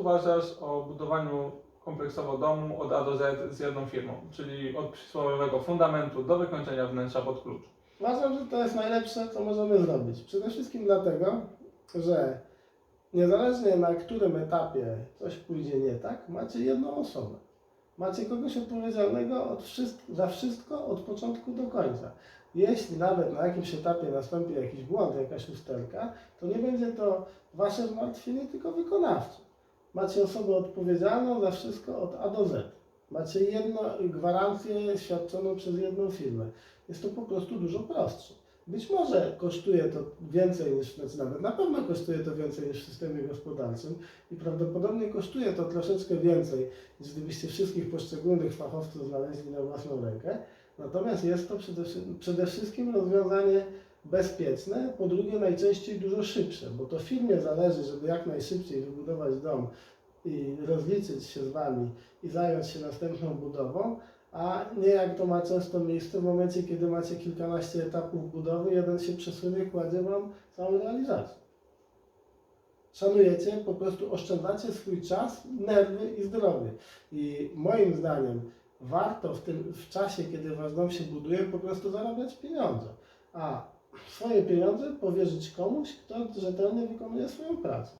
uważasz o budowaniu kompleksowo domu od A do Z z jedną firmą, czyli od przysłowiowego fundamentu do wykończenia wnętrza pod klucz? Uważam, że to jest najlepsze, co możemy zrobić. Przede wszystkim dlatego, że niezależnie na którym etapie coś pójdzie nie tak, macie jedną osobę. Macie kogoś odpowiedzialnego za wszystko od początku do końca. Jeśli nawet na jakimś etapie nastąpi jakiś błąd, jakaś usterka, to nie będzie to wasze zmartwienie, tylko wykonawcze. Macie osobę odpowiedzialną za wszystko od A do Z. Macie jedną gwarancję świadczoną przez jedną firmę jest to po prostu dużo prostsze. Być może kosztuje to więcej niż, znaczy nawet na pewno kosztuje to więcej niż w systemie gospodarczym i prawdopodobnie kosztuje to troszeczkę więcej niż gdybyście wszystkich poszczególnych fachowców znaleźli na własną rękę. Natomiast jest to przede, przede wszystkim rozwiązanie bezpieczne, po drugie najczęściej dużo szybsze, bo to firmie zależy, żeby jak najszybciej wybudować dom i rozliczyć się z Wami i zająć się następną budową, a nie jak to ma często miejsce w momencie, kiedy macie kilkanaście etapów budowy, jeden się przesunie, kładzie Wam całą realizację. Szanujecie, po prostu oszczędzacie swój czas, nerwy i zdrowie. I moim zdaniem warto w tym w czasie, kiedy Wasz dom się buduje, po prostu zarabiać pieniądze. A swoje pieniądze powierzyć komuś, kto rzetelnie wykonuje swoją pracę.